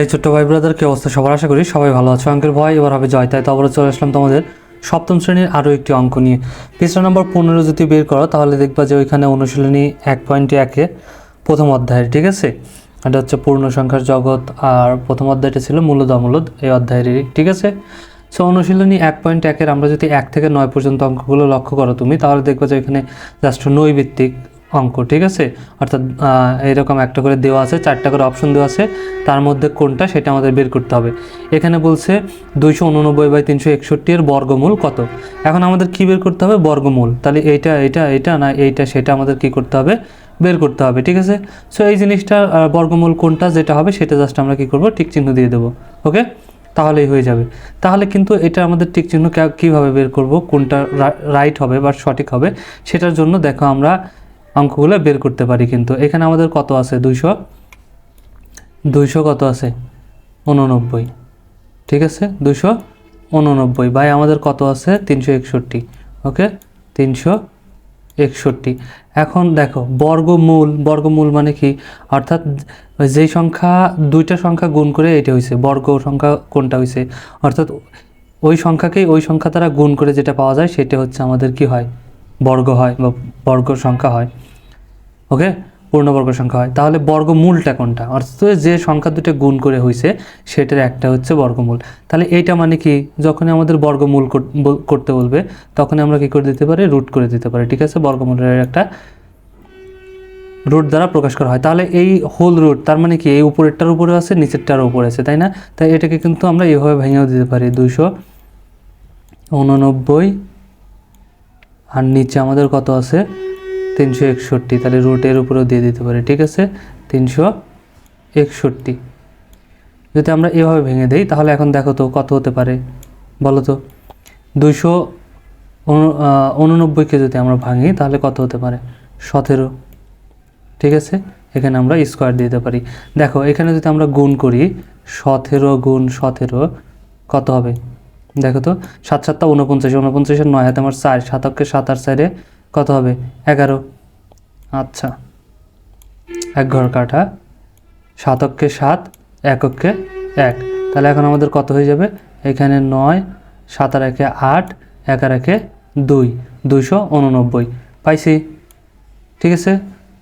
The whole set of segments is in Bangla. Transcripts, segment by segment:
এই ছোট্ট ভাই ব্রাদার কি অবস্থা? সবার আশা করি সবাই ভালো আছে। অঙ্কের ভয় এবার হবে জয় তাই তো আবার চলে আসলাম তোমাদের সপ্তম শ্রেণির আরও একটি অঙ্ক নিয়ে। পৃষ্ঠা নম্বর পনেরো যদি বের করো, তাহলে দেখবা যে ওইখানে অনুশীলনী এক পয়েন্ট একে প্রথম অধ্যায়ের, ঠিক আছে? এটা হচ্ছে পূর্ণ সংখ্যার জগৎ, আর প্রথম অধ্যায়টা ছিল মূলদ অমূলদ এই অধ্যায়েরই, ঠিক আছে? সো অনুশীলনী এক পয়েন্ট একের আমরা যদি এক থেকে নয় পর্যন্ত অঙ্কগুলো লক্ষ্য করো তুমি, তাহলে দেখবে যে এখানে জাস্ট নৈভিত্তিক অঙ্ক, ঠিক আছে? অর্থাৎ এরকম একটা করে দেওয়া আছে, চারটা করে অপশন দেওয়া আছে, তার মধ্যে কোনটা সেটা আমাদের বের করতে হবে। এখানে বলছে দুইশো উননব্বই বাই তিনশো একষট্টি এর বর্গমূল কত? এখন আমাদের কি বের করতে হবে? বর্গমূল। তাহলে এইটা এইটা এইটা না এইটা, সেটা আমাদের কি করতে হবে? বের করতে হবে, ঠিক আছে? সো এই জিনিসটা বর্গমূল কোনটা যেটা হবে সেটা জাস্ট আমরা কি করব? টিক চিহ্ন দিয়ে দেবো ওকে তাহলেই হয়ে যাবে। তাহলে কিন্তু এটা আমাদের টিক চিহ্ন কীভাবে বের করব? কোনটা রাইট হবে বা সঠিক হবে? সেটার জন্য দেখো আমরা অঙ্কগুলো বের করতে পারি কিন্তু। এখানে আমাদের কত আছে? দুইশো? দুইশো কত আছে? উননব্বই ঠিক আছে? দুশো উননব্বই বাই আমাদের কত আছে? তিনশো একষট্টি। ওকে? তিনশো একষট্টি। এখন দেখো, বর্গমূল বর্গমূল মানে কি? অর্থাৎ যেই সংখ্যা, দুইটা সংখ্যা গুণ করে এটা হয়েছে বর্গ সংখ্যা কোনটা হয়েছে অর্থাৎ ওই সংখ্যাকেই ওই সংখ্যা দ্বারা গুণ করে যেটা পাওয়া যায়, সেটা হচ্ছে আমাদের কি হয়? বর্গ হয় বা বর্গ সংখ্যা হয়। ওকে? পূর্ণবর্গ সংখ্যা হয়। তাহলে বর্গমূলটা কোনটা? অর্থাৎ যে সংখ্যা দুটো গুণ করে হয়েছে সেটার একটা হচ্ছে বর্গমূল। তাহলে এইটা মানে কি? যখনই আমাদের বর্গমূল করতে বলবে, তখনই আমরা কি করে দিতে পারি? রুট করে দিতে পারি, ঠিক আছে? বর্গমূলের একটা রুট দ্বারা প্রকাশ করা হয়। তাহলে এই হোল রুট, তার মানে কি? এই উপরেরটার উপরে আছে, নিচেরটার উপরে আছে, তাই না? তাই এটাকে কিন্তু আমরা এইভাবে ভেঙেও দিতে পারি। দুইশো উননব্বই, আর নিচে আমাদের কত আছে? তিনশো একষট্টি, তাহলে রুটের উপরেও দিয়ে দিতে পারি, ঠিক আছে? তিনশো একষট্টি। যদি আমরা এভাবে ভেঙে দেই, তাহলে এখন দেখো তো কত হতে পারে, বলো তো? দুইশো উননব্বইকে যদি আমরা ভাঙি, তাহলে কত হতে পারে? সতেরো। ঠিক আছে? এখানে আমরা স্কোয়ার দিতে পারি। দেখো, এখানে যদি আমরা গুণ করি, সতেরো গুণ সতেরো, কত হবে? দেখো তো, সাত সাতটা উনপঞ্চাশ উনপঞ্চাশের নয় হাতে আমার চার, সাতককে সাত আর চারে কত হবে? এগারো। আচ্ছা। এক ঘর কাঠা সাতককে সাত একককে এক তাহলে এখন আমাদের কত হয়ে যাবে? এখানে নয়, সাত আর একে আট, এক আর একে দুই, দুইশো উননব্বই। পাইছি? ঠিক আছে?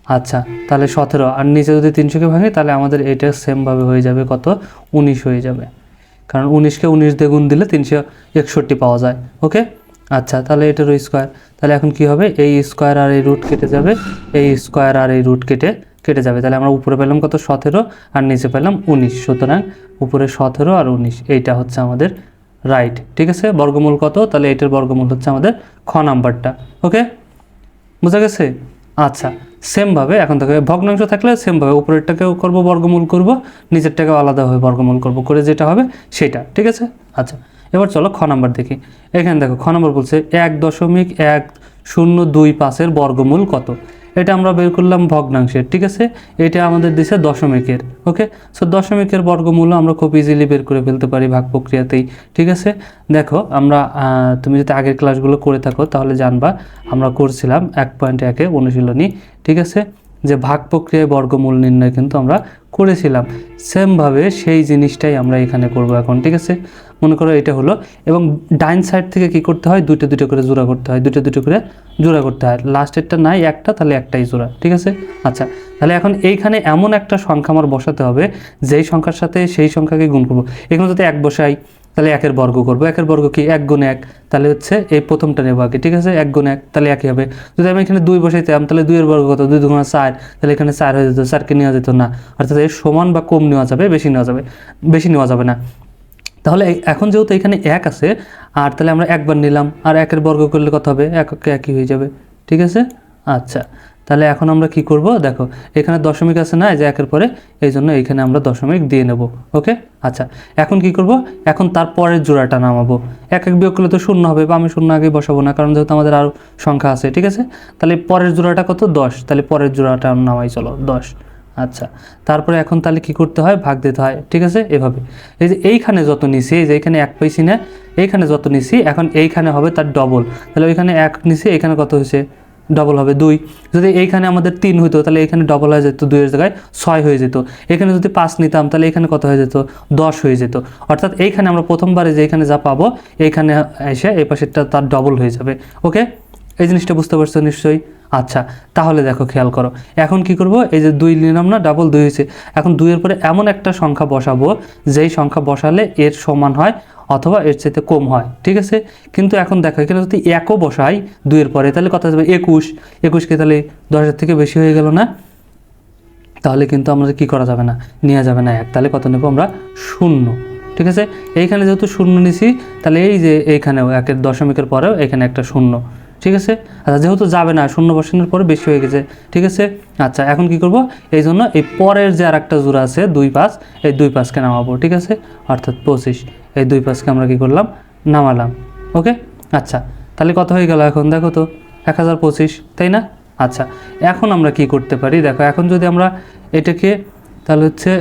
আচ্ছা তাহলে সতেরো। আর নিচে যদি তিনশোকে ভাঙি, তাহলে আমাদের এটা সেমভাবে হয়ে যাবে কত? উনিশ হয়ে যাবে। কারণ উনিশকে উনিশ দিয়ে দিলে তিনশো একষট্টি পাওয়া যায়। ওকে আচ্ছা তাহলে এটারও স্কোয়ার তাহলে এখন কি হবে? এই স্কোয়ার আর এই রুট কেটে যাবে। এই স্কোয়ার আর এই রুট কেটে কেটে যাবে। তাহলে আমরা উপরে পেলাম কত? সতেরো, আর নিচে পেলাম উনিশ। সুতরাং উপরে সতেরো আর উনিশ, এইটা হচ্ছে আমাদের রাইট ঠিক আছে? বর্গমূল কত? তাহলে এটার বর্গমূল হচ্ছে আমাদের খ নাম্বারটা ওকে বোঝা গেছে? আচ্ছা সেমভাবে এখন থেকে ভগ্নাংশ থাকলে সেমভাবে উপরেরটাকেও করব, বর্গমূল করব, নিচেরটাকেও আলাদাভাবে বর্গমূল করব, করে যেটা হবে সেটা, ঠিক আছে? আচ্ছা এবার চলো খ নাম্বার দেখি। এখানে দেখো, খ নাম্বার বলছে, এক দশমিক এক শূন্য দুই পাঁচের বর্গমূল কত? এটা আমরা বের করলাম ভগ্নাংশের, ঠিক আছে? এটা আমাদের দিছে দশমিকের, ওকে? সো দশমিকের বর্গমূল আমরা খুব ইজিলি বের করে ফেলতে পারি ভাগ প্রক্রিয়াতেই, ঠিক আছে? দেখো, আমরা তুমি যদি আগের ক্লাসগুলো করে থাকো, তাহলে জানবা, আমরা করছিলাম এক পয়েন্ট একে অনুশীলনী, ঠিক আছে? যে ভাগ প্রক্রিয়ায় বর্গমূল নির্ণয় কিন্তু আমরা করেছিলাম। সেমভাবে সেই জিনিসটাই আমরা এখানে করব এখন, ঠিক আছে? মনে করো এটা হলো, এবং ডাইন সাইড থেকে কি করতে হয়? দুটো দুটো করে জোড়া করতে হয় দুটো দুটো করে জোড়া করতে হয়। লাস্টেরটা নাই একটা, তাহলে একটাই জোড়া, ঠিক আছে? আচ্ছা তাহলে এখন এইখানে এমন একটা সংখ্যা আমার বসাতে হবে, যেই সংখ্যার সাথে সেই সংখ্যাকে গুণ করব। এখানে যদি এক বসাই তাহলে একের বর্গ করব। একের বর্গ কি? এক গুণ এক। তাহলে হচ্ছে এই প্রথমটা নেব আগে, ঠিক আছে? এক গুণ এক, তাহলে একই হবে। যদি আমি এখানে দুই বসাইতাম, তাহলে দুইয়ের বর্গ কত? দুই দুগুণ চার, তাহলে এখানে চার হয়ে যেত, চারকে নেওয়া যেত না। অর্থাৎ এর সমান বা কম নেওয়া যাবে, বেশি নেওয়া যাবে, বেশি নেওয়া যাবে না। তাহলে এখন যেহেতু এখানে এক আছে, আর তাহলে আমরা একবার নিলাম। আর একের বর্গ করলে কত হবে? এককে একই হয়ে যাবে, ঠিক আছে? আচ্ছা। তাহলে এখন আমরা কি করব? দেখো, এখানে দশমিক আছে না যে একের পরে, এই জন্য এখানে আমরা দশমিক দিয়ে নেব, ওকে? আচ্ছা এখন কি করব? এখন তার পরের জোড়াটা নামাবো। এক এক বিয়োগ করলে তো শূন্য হবে, বা আমি শূন্য আগে বসাবো না, কারণ যেহেতু আমাদের আরও সংখ্যা আছে, ঠিক আছে? তাহলে পরের জোড়াটা কত? দশ। তাহলে পরের জোড়াটা নামাই, চলো, দশ। আচ্ছা তারপরে এখন তাহলে কি করতে হয়? ভাগ দিতে হয়, ঠিক আছে? এভাবে। এই যে এইখানে যত নিছি, এই যে এইখানে এক পাইছি না, এইখানে যত নিছি, এখন এইখানে হবে তার ডবল তাহলে ওইখানে এক নিছি, এখানে কত হয়েছে? ডবল হবে দুই। যদি এইখানে আমাদের তিন হইতো, তাহলে এখানে ডবল হয়ে যেত, দুইয়ের জায়গায় ছয় হয়ে যেত। এখানে যদি পাঁচ নিতাম, তাহলে এখানে কত হয়ে যেত? দশ হয়ে যেত। অর্থাৎ এইখানে আমরা প্রথমবারে যে এখানে যা পাবো, এইখানে এসে এই পাশেরটা তার ডবল হয়ে যাবে। ওকে? এই জিনিসটা বুঝতে পারছ নিশ্চয়ই? আচ্ছা তাহলে দেখো, খেয়াল করো। এখন কি করব? এই যে দুই নিলাম না ডাবল দুই হয়েছে। এখন দুইয়ের পরে এমন একটা সংখ্যা বসাবো, যেই সংখ্যা বসালে এর সমান হয় অথবা এর চাইতে কম হয়, ঠিক আছে? কিন্তু এখন দেখো, এখানে যদি একও বসাই দুইয়ের পরে, তাহলে কথা যাবে একুশ। একুশকে তাহলে দশের থেকে বেশি হয়ে গেল না? তাহলে কিন্তু আমাদের কি করা যাবে না? নেওয়া যাবে না এক। তাহলে কত নেব আমরা? শূন্য। ঠিক আছে? এইখানে যেহেতু শূন্য নিছি, তাহলে এই যে এইখানেও, একের দশমিকের পরেও এখানে একটা শূন্য। ঠিক আছে? আচ্ছা যেহেতু যাবে না, শূন্য বসানোর পরে বেশি হয়ে গেছে। ঠিক আছে? আচ্ছা এখন কি করব? এই জন্য এই পরের যে আর একটা জোড়া আছে, দুই পাঁচ, এই দুই পাঁচকে নামাবো, ঠিক আছে? অর্থাৎ পঁচিশ। এই দুই পাঁচকে আমরা কি করলাম? নামালাম। ওকে? আচ্ছা তাহলে কত হয়ে গেল এখন? দেখো তো, এক হাজার পঁচিশ, তাই না? আচ্ছা এখন আমরা কি করতে পারি? দেখো, এখন যদি আমরা এটাকে, তাহলে হচ্ছে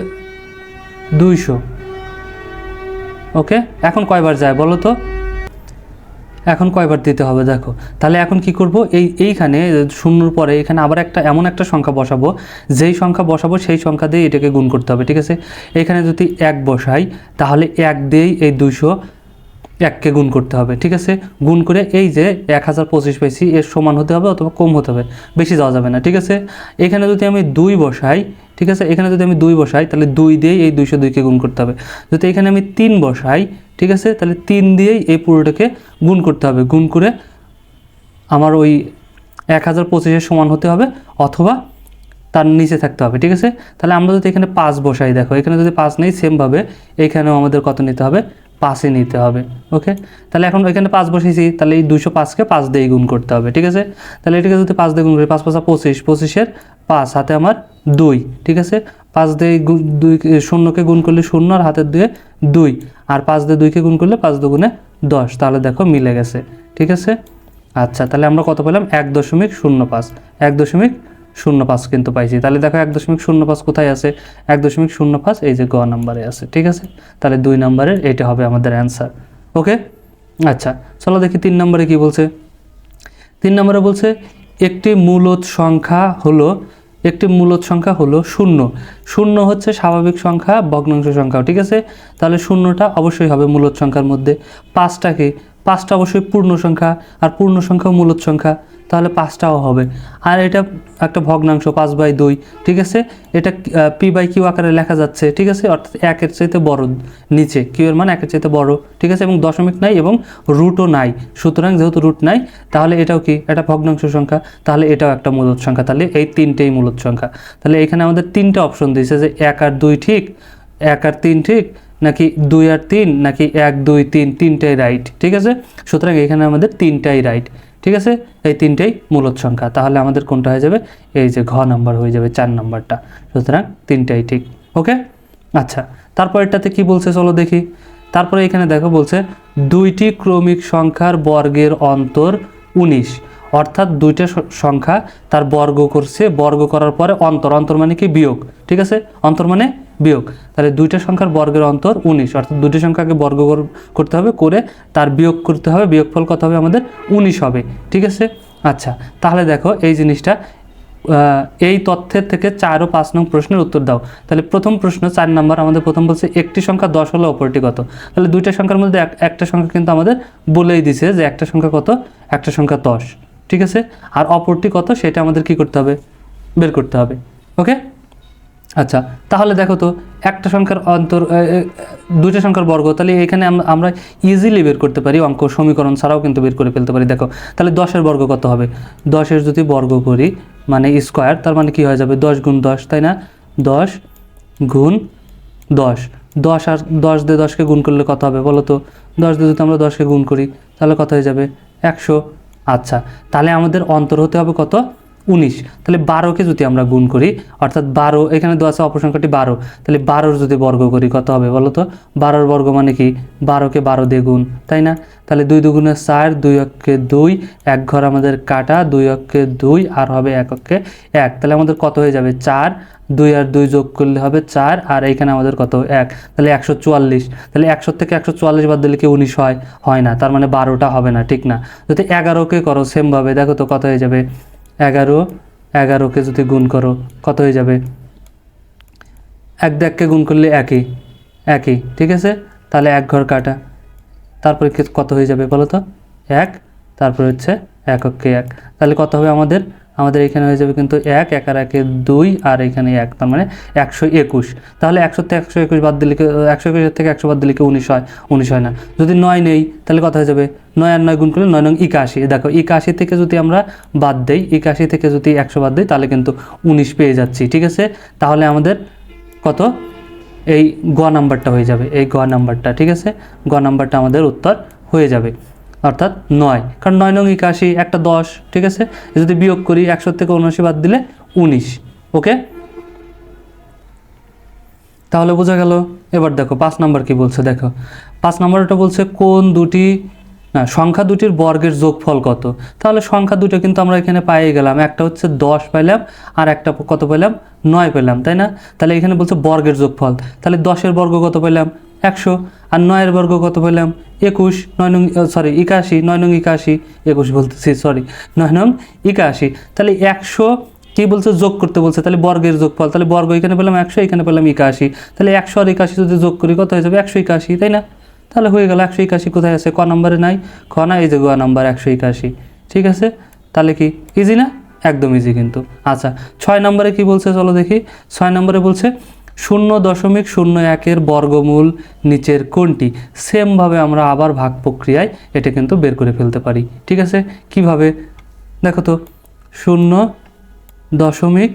দুইশো। ওকে? এখন কয়বার যায় বলো তো? এখন কয়বার দিতে হবে, দেখো। তাহলে এখন কি করব? এই, এইখানে শূন্যর পরে এখানে আবার একটা, এমন একটা সংখ্যা বসাবো। যেই সংখ্যা বসাবো, সেই সংখ্যা দিয়ে এটাকে গুণ করতে হবে, ঠিক আছে? এখানে যদি এক বসাই, তাহলে এক দিয়েই এই দুশো এককে গুণ করতে হবে, ঠিক আছে? গুণ করে এই যে এক হাজার পঁচিশ পাইছি এর সমান হতে হবে অথবা কম হতে হবে, বেশি যাওয়া যাবে না, ঠিক আছে? এখানে যদি আমি দুই বসাই ঠিক আছে? এখানে যদি আমি দুই বসাই, তাহলে দুই দিয়েই এই দুইশো দুইকে গুণ করতে হবে। যদি এখানে আমি তিন বসাই, ঠিক আছে? তাহলে তিন দিয়েই এই পুরোটাকে গুণ করতে হবে। গুণ করে আমার ওই এক হাজার পঁচিশের সমান হতে হবে, অথবা তার নিচে থাকতে হবে, ঠিক আছে? তাহলে আমরা যদি এখানে পাঁচ বসাই, দেখো, এখানে যদি পাঁচ নেই, সেমভাবে এখানেও আমাদের কত নিতে হবে? পাঁচই নিতে হবে, ওকে? তাহলে এখন এখানে পাঁচ বসেছি, তাহলে এই দুশো পাঁচকে পাঁচ দিয়ে গুণ করতে হবে, ঠিক আছে? তাহলে এটাকে যদি পাঁচ দিয়ে গুণ করি, পাঁচ পাঁচা পঁচিশ, পঁচিশের পাঁচ, হাতে আমার দুই, ঠিক আছে? পাঁচ দিয়ে দুই শূন্যকে গুণ করলে শূন্য আর হাতের দিয়ে দুই। আর পাঁচ দিয়ে দুইকে গুণ করলে পাঁচ দুগুণে দশ। তাহলে দেখো মিলে গেছে, ঠিক আছে? আচ্ছা তাহলে আমরা কত পেলাম? এক দশমিক শূন্য পাঁচ। এক দশমিক শূন্য পাঁচ কিন্তু পাইছি। তাহলে দেখো এক দশমিক শূন্য পাঁচ কোথায় আছে? এক দশমিক শূন্য পাঁচ এই যে গ নাম্বারে আছে, ঠিক আছে? তাহলে দুই নাম্বারের এটা হবে আমাদের অ্যান্সার ওকে? আচ্ছা চলো দেখি তিন নম্বরে কি বলছে? তিন নম্বরে বলছে, একটি মূলত সংখ্যা হলো একটি মূলদ সংখ্যা হলো শূন্য। শূন্য হচ্ছে স্বাভাবিক সংখ্যা, ভগ্নাংশ সংখ্যা, ঠিক আছে? তাহলে শূন্যটা অবশ্যই হবে মূলদ সংখ্যার মধ্যে। পাঁচটাকে পাঁচটা অবশ্যই পূর্ণ সংখ্যা আর পূর্ণ সংখ্যা মূলদ সংখ্যা, তাহলে পাঁচটাও হবে। আর এটা একটা ভগ্নাংশ, পাঁচ বাই দুই, ঠিক আছে? এটা পি বাই কিউ আকারে লেখা যাচ্ছে, ঠিক আছে? অর্থাৎ একের চাইতে বড় নিচে, কিউ এর মান একের চাইতে বড়, ঠিক আছে? এবং দশমিক নাই এবং রুটও নাই। সুতরাং যেহেতু রুট নাই, তাহলে এটাও কি? এটা ভগ্নাংশ সংখ্যা, তাহলে এটাও একটা মূলত সংখ্যা, তাহলে এই তিনটেই মূলত সংখ্যা। তাহলে এখানে আমাদের তিনটে অপশন দিয়েছে যে এক আর দুই ঠিক, এক আর তিন ঠিক নাকি দুই আর তিন, নাকি এক, দুই, তিন, তিনটাই রাইট ঠিক আছে? সুতরাং এখানে আমাদের তিনটাই রাইট ঠিক আছে? এই তিনটেই মূলত সংখ্যা। তাহলে আমাদের কোনটা হয়ে যাবে? এই যে ঘ নাম্বার হয়ে যাবে চার নাম্বারটা সুতরাং তিনটাই ঠিক ওকে আচ্ছা তারপর এটাতে কি বলছে চলো দেখি। তারপরে এখানে দেখো বলছে, দুইটি ক্রমিক সংখ্যার বর্গের অন্তর উনিশ। অর্থাৎ দুইটা সংখ্যা তার বর্গ করছে, বর্গ করার পরে অন্তর। অন্তর মানে কি? বিয়োগ, ঠিক আছে? অন্তর মানে বিয়োগ। তাহলে দুইটা সংখ্যার বর্গের অন্তর উনিশ, অর্থাৎ দুটি সংখ্যাকে বর্গ করতে হবে করে তার বিয়োগ করতে হবে, বিয়োগফল কত হবে আমাদের? উনিশ হবে, ঠিক আছে? আচ্ছা তাহলে দেখো এই জিনিসটা এই তথ্যের থেকে চার ও পাঁচ নং প্রশ্নের উত্তর দাও। তাহলে প্রথম প্রশ্ন, চার নাম্বার, আমাদের প্রথম বলছে একটি সংখ্যা দশ হলো অপরটি কত? তাহলে দুইটা সংখ্যার মধ্যে এক- একটা সংখ্যা কিন্তু আমাদের বলেই দিছে যে একটা সংখ্যা কত? একটা সংখ্যা দশ, ঠিক আছে? আর অপরটি কত? সেটা আমাদের কি করতে হবে? বের করতে হবে, ওকে? আচ্ছা তাহলে দেখো তো, একটা সংখ্যার অন্তর দুইটা সংখ্যার বর্গ, তাহলে এখানে আমরা ইজিলি বের করতে পারি অঙ্ক, সমীকরণ ছাড়াও কিন্তু বের করে ফেলতে পারি। দেখো, তাহলে দশের বর্গ কত হবে? দশের যদি বর্গ করি মানে স্কোয়ার তার মানে কি হয়ে যাবে? দশ গুণ দশ, তাই না? দশ গুণ দশ। দশ আর দশ দিয়ে দশকে গুণ করলে কত হবে বলো তো? দশ দিয়ে যদি আমরা দশকে গুণ করি, তাহলে কত হয়ে যাবে? একশো। আচ্ছা তাহলে আমাদের অন্তর হতে হবে কত? উনিশ। তাহলে বারোকে যদি আমরা গুণ করি, অর্থাৎ বারো, এখানে দেওয়া আছে অপসংখ্যাটি বারো। তাহলে বারোর যদি বর্গ করি, কত হবে বলো তো বারোর বর্গ মানে কি? বারোকে বারো দিয়ে গুণ, তাই না? তাহলে দুই দুগুণে চার, দুই অক্ষে দুই, এক ঘর আমাদের কাটা, দুই অক্ষে দুই, আর হবে এক অক্ষে এক। তাহলে আমাদের কত হয়ে যাবে? চার। দুই আর দুই যোগ করলে হবে চার, আর এইখানে আমাদের কত? এক। তাহলে একশো চুয়াল্লিশ। তাহলে একশো থেকে একশো চুয়াল্লিশ বাদ দিলে কি উনিশ হয়? হয় না। তার মানে বারোটা হবে না, ঠিক না? যদি এগারোকে করো সেমভাবে দেখো তো কত হয়ে যাবে? এগারো, এগারোকে যদি গুণ করো, কত হয়ে যাবে? এক দেখকে গুণ করলে একই একই ঠিক আছে? তাহলে এক ঘর কাটা। তারপরে কত হয়ে যাবে বলো তো? এক, তারপরে হচ্ছে এককে এক। তাহলে কত হবে আমাদের? আমাদের এখানে হয়ে যাবে কিন্তু এক এক আর একে দুই, আর এখানে এক, তার মানে একশো একুশ। তাহলে একশো থেকে একশো একুশ বাদ দিলে একশো একুশের থেকে একশো বাদ দিলে কি উনিশ হয়? উনিশ হয় না। যদি নয় নেই, তাহলে কথা হয়ে যাবে? নয় আর নয় গুণ করলে নয় নং একাশি। দেখো, একাশি থেকে যদি আমরা বাদ দেই, একাশি থেকে যদি একশো বাদ দিই, তাহলে কিন্তু উনিশ পেয়ে যাচ্ছি, ঠিক আছে? তাহলে আমাদের কত? এই গ নাম্বারটা হয়ে যাবে, এই গ নাম্বারটা, ঠিক আছে? গ নাম্বারটা আমাদের উত্তর হয়ে যাবে। অর্থাৎ নয়। কারণ নয় নং একাশি, একটা দশ, ঠিক আছে? যদি বিয়োগ করি, একশো থেকে উনআশি বাদ দিলে উনিশ, ওকে? তাহলে বোঝা গেল, এবার দেখো, পাঁচ নম্বর কি বলছে, দেখো। পাঁচ নাম্বারটা বলছে, কোন দুটি, না, সংখ্যা দুটির বর্গের যোগফল কত? তাহলে সংখ্যা দুটো কিন্তু আমরা এখানে পাইয়ে গেলাম। একটা হচ্ছে দশ পাইলাম, আর একটা কত পেলাম নয় পেলাম তাই না? তাহলে এখানে বলছে বর্গের যোগফল। তাহলে দশের বর্গ কত পেলাম একশো, আর নয়ের বর্গ কত পেলাম? একুশ, নয় নং সরি একাশি, নয় নং একাশি, একুশ বলতেছি সরি নয় নং একাশি। তাহলে একশো কি বলছে? যোগ করতে বলছে। তাহলে বর্গের যোগফল, তাহলে বর্গ এখানে পেলাম একশো, এখানে পেলাম একাশি। তাহলে একশো আর একাশি যদি যোগ করি, কত হয়ে যাবে? একশো একাশি, তাই না? তাহলে হয়ে গেল একশো একাশি কোথায় আছে? ক নম্বরে নাই? খ না এই যে গোয়া নাম্বার, একশো একাশি। ঠিক আছে? তাহলে কি ইজি না? একদম ইজি কিন্তু। আচ্ছা ছয় নম্বরে কি বলছে? চলো দেখি। ছয় নম্বরে বলছে শূন্য দশমিক শূন্য একের বর্গমূল নিচের কোনটি? সেমভাবে আমরা আবার ভাগ প্রক্রিয়ায় এটা কিন্তু বের করে ফেলতে পারি। ঠিক আছে? কীভাবে? দেখো তো শূন্য দশমিক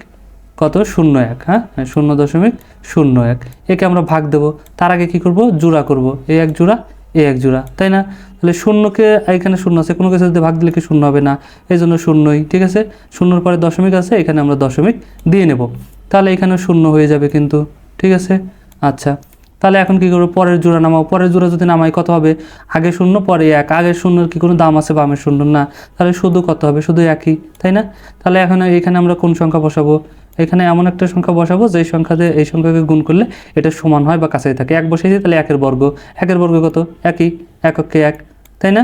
কত? শূন্য এক হ্যাঁ? হ্যাঁ, শূন্য দশমিক শূন্য এক। একে আমরা ভাগ দেব। তার আগে কি করব? জোড়া করব। এই এক জোড়া এ এক জোড়া তাই না? তাহলে শূন্যকে এখানে শূন্য আছে কোনো কিছু যদি ভাগ দিলে কি শূন্য হবে না? এই জন্য শূন্যই ঠিক আছে? শূন্যর পরে দশমিক আছে এখানে আমরা দশমিক দিয়ে নেব। তাহলে এখানে শূন্য হয়ে যাবে কিন্তু, ঠিক আছে? আচ্ছা তাহলে এখন কি করব? পরের জোড়া নামাও। পরের জোড়া যদি নামাই, কত হবে? আগে শূন্য, পরে এক। আগের শূন্যর কি কোনো দাম আছে বামের শূন্য? না, তাহলে শুধু কত হবে? শুধু একই, তাই না? তাহলে এখন এখানে আমরা কোন সংখ্যা বসাবো? এখানে এমন একটা সংখ্যা বসাবো, যেই সংখ্যা দিয়ে এই সংখ্যাকে গুণ করলে এটা সমান হয় বা কাছাই থাকে। এক বসে দিই, তাহলে একের বর্গ। একের বর্গ কত? একই, এককে এক, তাই না?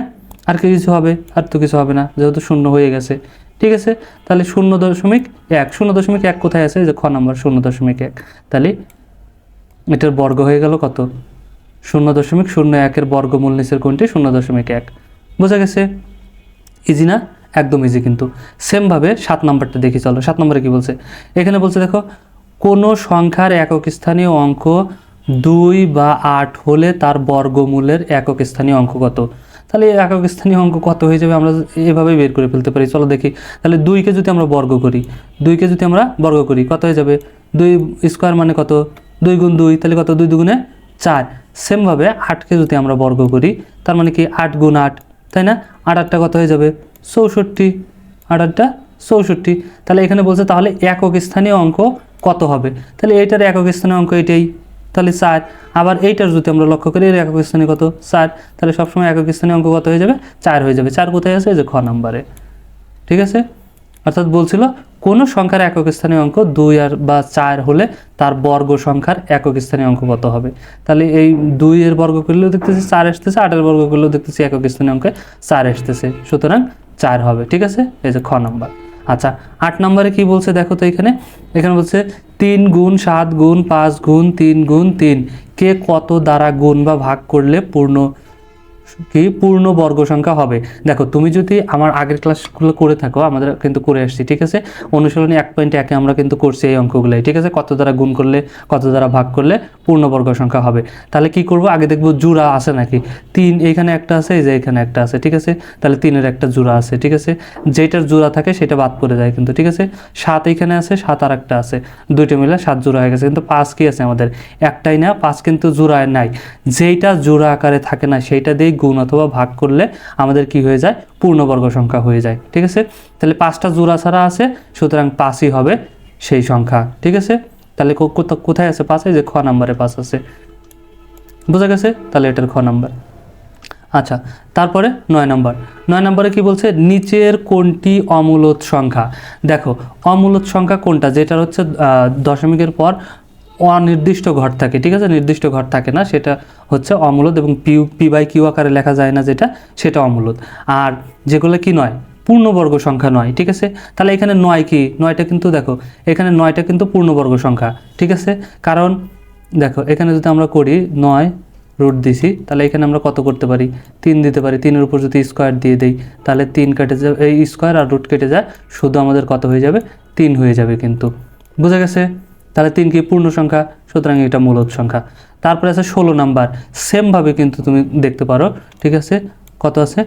আর কিছু হবে, আর তো কিছু হবে না, যেহেতু শূন্য হয়ে গেছে। ঠিক আছে? তাহলে শূন্য দশমিক এক। শূন্য দশমিক এক কোথায় আছে? যে খ নম্বর, শূন্য দশমিক এক। তাহলে এটার বর্গ হয়ে গেল কত? শূন্য দশমিক শূন্য একের বর্গমূল নিচের কোনটি শূন্য দশমিক এক। বোঝা গেছে? ইজি না? একদম ইজি কিন্তু। সেমভাবে সাত নম্বরটা দেখি, চলো। সাত নম্বরে কি বলছে? এখানে বলছে, দেখো, কোনো সংখ্যার একক স্থানীয় অঙ্ক দুই বা আট হলে তার বর্গমূলের একক স্থানীয় অঙ্ক কত? তাহলে এই একক স্থানীয় অঙ্ক কত হয়ে যাবে আমরা এভাবে বের করে ফেলতে পারি। চলো দেখি। তাহলে দুইকে যদি আমরা বর্গ করি দুইকে যদি আমরা বর্গ করি, কত হয়ে যাবে? দুই স্কোয়ার মানে কত? দুই গুণ দুই, তাহলে কত? দুই দুগুণে চার। সেমভাবে আটকে যদি আমরা বর্গ করি, তার মানে কি আট গুণ আট, তাই না? আট আটটা কত হয়ে যাবে? চৌষট্টি। আট আটটা চৌষট্টি। তাহলে এখানে বলছে তাহলে একক স্থানীয় অঙ্ক কত হবে? তাহলে এইটার একক স্থানীয় অঙ্ক এটাই। তাহলে চার আবার এইটার যদি আমরা লক্ষ্য করি, এর একক স্থানীয় কত? চার তাহলে সবসময় একক স্থানীয় অঙ্ক কত হয়ে যাবে? চার হয়ে যাবে। চার কোথায় আছে? যে খ নাম্বারে। ঠিক আছে? অর্থাৎ বলছিল, কোনো সংখ্যার একক স্থানীয় অঙ্ক দুই আর বা চার হলে তার বর্গ সংখ্যার একক স্থানীয় অঙ্ক কত হবে? তাহলে এই দুই এর বর্গ করলেও দেখতেছি চার আসতেছে, আটের বর্গ করলেও দেখতেছি একক স্থানীয় অঙ্কে চার আসতেছে। সুতরাং চার হবে। ঠিক আছে? এই যে খ নম্বর। আচ্ছা আট নম্বরে কি বলছে দেখো তো এখানে? এখানে বলছে, তিন গুণ সাত গুণ পাঁচ গুণ তিন গুণ তিন। কে কত দ্বারা গুণ বা ভাগ করলে পূর্ণ কি পূর্ণ বর্গ সংখ্যা হবে? দেখো, তুমি যদি আমার আগের ক্লাসগুলো করে থাকো, আমাদের কিন্তু করে আসছি, ঠিক আছে? অনুশীলনী এক পয়েন্ট একে আমরা কিন্তু করছি এই অঙ্কগুলোই, ঠিক আছে? কত দ্বারা গুণ করলে, কত দ্বারা ভাগ করলে পূর্ণবর্গ সংখ্যা হবে। তাহলে কি করব? আগে দেখব জোড়া আছে নাকি? তিন, এইখানে একটা আছে, এই যে এখানে একটা আছে, ঠিক আছে? তাহলে তিনের একটা জোড়া আছে, ঠিক আছে? যেটার জোড়া থাকে, সেটা বাদ পড়ে যায় কিন্তু, ঠিক আছে? সাত এইখানে আছে, সাত আর একটা আছে, দুইটা মিলে সাত জোড়া হয়ে গেছে, কিন্তু পাঁচ কি আছে আমাদের? একটাই না, পাঁচ কিন্তু জোড়ায় নাই। যেইটা জোড়া আকারে থাকে না, সেইটা দিয়ে গুণ অথবা ভাগ করলে আমাদের কি হয়ে যায়? পূর্ণবর্গ সংখ্যা হয়ে যায়, ঠিক আছে? তাহলে পাঁচটা জোড়া ছাড়া আছে, সুতরাং পাঁচই হবে সেই সংখ্যা, ঠিক আছে? তাহলে কোথায় আছে পাঁচ যে খ নাম্বারে পাঁচ আছে। বোঝা গেছে? তাহলে এটার খ নাম্বার। আচ্ছা তারপরে নয় নম্বর। নয় নম্বরে কি বলছে? নিচের কোনটি অমূলত সংখ্যা? দেখো, অমূলত সংখ্যা কোনটা? যেটা হচ্ছে দশমিকের পর অনির্দিষ্ট ঘর থাকে, ঠিক আছে? নির্দিষ্ট ঘর থাকে না, সেটা হচ্ছে অমূলত এবং পি পি বাই কিউ আকারে লেখা যায় না যেটা, সেটা অমূলত আর যেগুলো কি নয়, পূর্ণবর্গ সংখ্যা নয়, ঠিক আছে? তাহলে এখানে নয় কি? নয়টা কিন্তু দেখো, এখানে নয়টা কিন্তু পূর্ণবর্গ সংখ্যা, ঠিক আছে? কারণ দেখো, এখানে যদি আমরা করি নয় রুট দিছি, তাহলে এখানে আমরা কত করতে পারি? তিন দিতে পারি। তিনের উপর যদি স্কোয়ার দিয়ে দেই, তাহলে তিন কেটে যাবে এই স্কোয়ার আর রুট কেটে যায়, শুধু আমাদের কত হয়ে যাবে? তিন হয়ে যাবে কিন্তু। বুঝা গেছে? তাহলে তিন কি, পূর্ণ সংখ্যা, সুতরাং এটা মূলত সংখ্যা। তারপরে আছে ষোলো নাম্বার। সেমভাবে কিন্তু তুমি দেখতে পারো, ঠিক আছে? কত আছে?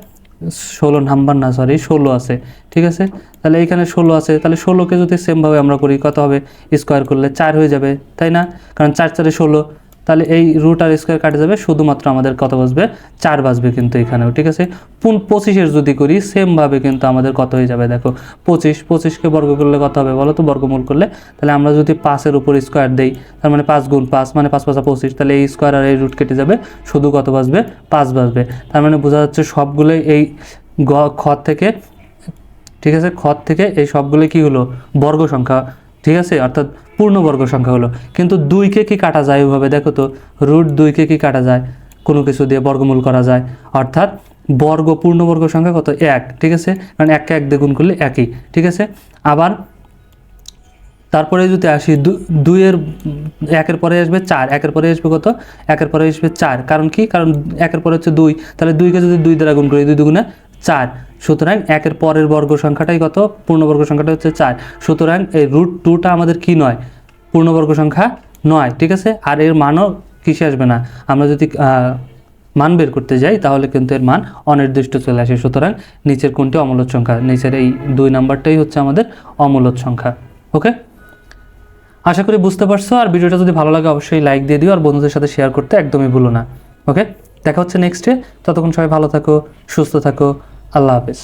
ষোলো নাম্বার না সরি ষোলো আছে, ঠিক আছে? তাহলে এখানে ষোলো আছে, তাহলে ষোলোকে যদি সেমভাবে আমরা করি, কত হবে? স্কোয়ার করলে চার হয়ে যাবে, তাই না? কারণ চার চারে ষোলো তাহলে এই রুট আর স্কোয়ার কাটে যাবে, শুধুমাত্র আমাদের কত বাজবে? চার বাজবে কিন্তু এখানেও, ঠিক আছে? পুন পঁচিশের যদি করি সেমভাবে কিন্তু আমাদের কত হয়ে যাবে, দেখো? পঁচিশ, পঁচিশকে বর্গ করলে কত হবে বলো তো? বর্গমূল করলে। তাহলে আমরা যদি পাঁচের উপর স্কোয়ার দেই, তার মানে পাঁচ গুণ পাঁচ মানে পাঁচ পাঁচা পঁচিশ, তাহলে এই স্কোয়ার আর এই রুট কেটে যাবে, শুধু কত বাজবে? পাঁচ বাজবে। তার মানে বোঝা যাচ্ছে সবগুলোই এই গ, খ থেকে, ঠিক আছে? খ থেকে এই সবগুলো কি হলো? বর্গ সংখ্যা। ঠিক আছে? অর্থাৎ পূর্ণবর্গ সংখ্যা হলো। কিন্তু দুইকে কি কাটা যায় ওইভাবে? দেখো তো রুট দুইকে কি কাটা যায়? কোনো কিছু দিয়ে বর্গমূল করা যায়। অর্থাৎ বর্গ পূর্ণবর্গ সংখ্যা কত? এক, ঠিক আছে? কারণ এক দিয়ে গুণ করলে একই, ঠিক আছে? আবার তারপরে যদি আসি দুইয়ের, একের পরে আসবে চার, একের পরে আসবে কত? একের পরে আসবে চার। কারণ কি? কারণ একের পরে হচ্ছে দুই। তাহলে দুইকে যদি দুই দ্বারা গুণ করি, দুই দুগুণে চার। সুতরাং একের পরের বর্গ সংখ্যাটাই কত? পূর্ণবর্গ সংখ্যাটা হচ্ছে চার। সুতরাং এই রুট টুটা আমাদের কি নয়? পূর্ণবর্গ সংখ্যা নয়, ঠিক আছে? আর এর মানও কিসে আসবে না? আমরা যদি মান বের করতে যাই, তাহলে কিন্তু এর মান অনির্দিষ্ট চলে আসে। সুতরাং নিচের কোনটি অমূলদ সংখ্যা? নিচের এই দুই নাম্বারটাই হচ্ছে আমাদের অমূলদ সংখ্যা, ওকে? আশা করি বুঝতে পারছ, আর ভিডিওটা যদি ভালো লাগে, অবশ্যই লাইক দিয়ে দিও, আর বন্ধুদের সাথে শেয়ার করতে একদমই ভুলো না, ওকে? দেখা হচ্ছে নেক্সটে ততক্ষণ সবাই ভালো থাকো, সুস্থ থাকো আল্লাহ হাফেজ।